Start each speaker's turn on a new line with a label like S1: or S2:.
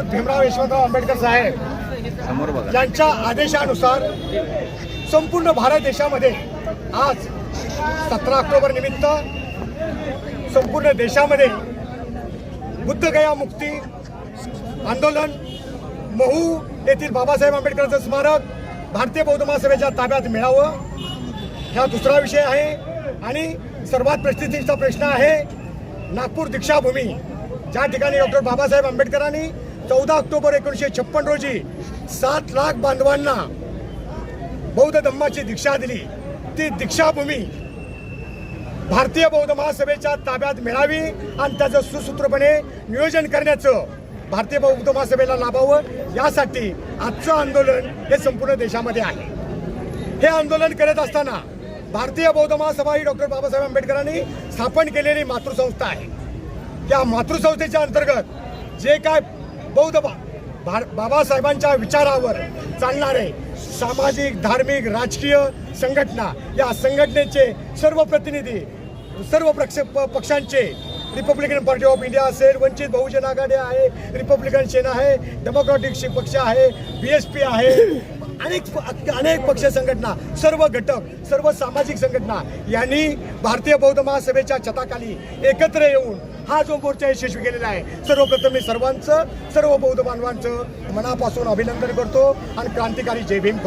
S1: Doctor Bhimrao Yashwantrao Ambedkar साहेब यांच्या आदेशानुसार संपूर्ण भारत देशामध्ये आज सतरा ऑक्टोबर निमित्त संपूर्ण देशामध्ये बुद्धगया मुक्ती आंदोलन महू येथील बाबासाहेब आंबेडकरांचं स्मारक भारतीय बौद्ध महासभेच्या ताब्यात मिळावं हा दुसरा विषय आहे. आणि सर्वात प्रसिद्धीचा प्रश्न आहे नागपूर दीक्षाभूमी. ज्या ठिकाणी डॉक्टर बाबासाहेब आंबेडकरांनी चौदा ऑक्टोबर एकोणीसशे छप्पन रोजी सात लाख बांधवांना बौद्ध धम्माची दीक्षा दिली. ती दीक्षाभूमी भारतीय बौद्ध महासभेच्या ताब्यात मिळावी आणि त्याचं सुसूत्रपणे नियोजन करण्याचं भारतीय बौद्ध महासभेला लाभावं यासाठी आजचं आंदोलन हे संपूर्ण देशामध्ये आहे. हे आंदोलन करत असताना भारतीय बौद्ध महासभा ही डॉक्टर बाबासाहेब आंबेडकरांनी स्थापन केलेली मातृसंस्था आहे. त्या मातृसंस्थेच्या अंतर्गत जे काय बौद्ध बा- भार- बाबासाहेबांच्या विचारावर चालणारे सामाजिक धार्मिक राजकीय संघटना या संघटनेचे सर्व प्रतिनिधी सर्व पक्ष प- पक्षांचे रिपब्लिकन पार्टी ऑफ इंडिया असेल वंचित बहुजन आघाडी आहे रिपब्लिकन सेना आहे डेमोक्रॅटिक पक्ष आहे बी एस पी आहे अनेक अनेक पक्ष संघटना सर्व घटक सर्व सामाजिक संघटना यांनी भारतीय बौद्ध महासभेच्या छताखाली एकत्र येऊन हा जो मोर्चा यशस्वी केलेला आहे. सर्वप्रथम मी सर्वांचं सर्व बौद्ध बांधवांचं मनापासून अभिनंदन करतो आणि क्रांतिकारी जय भीम.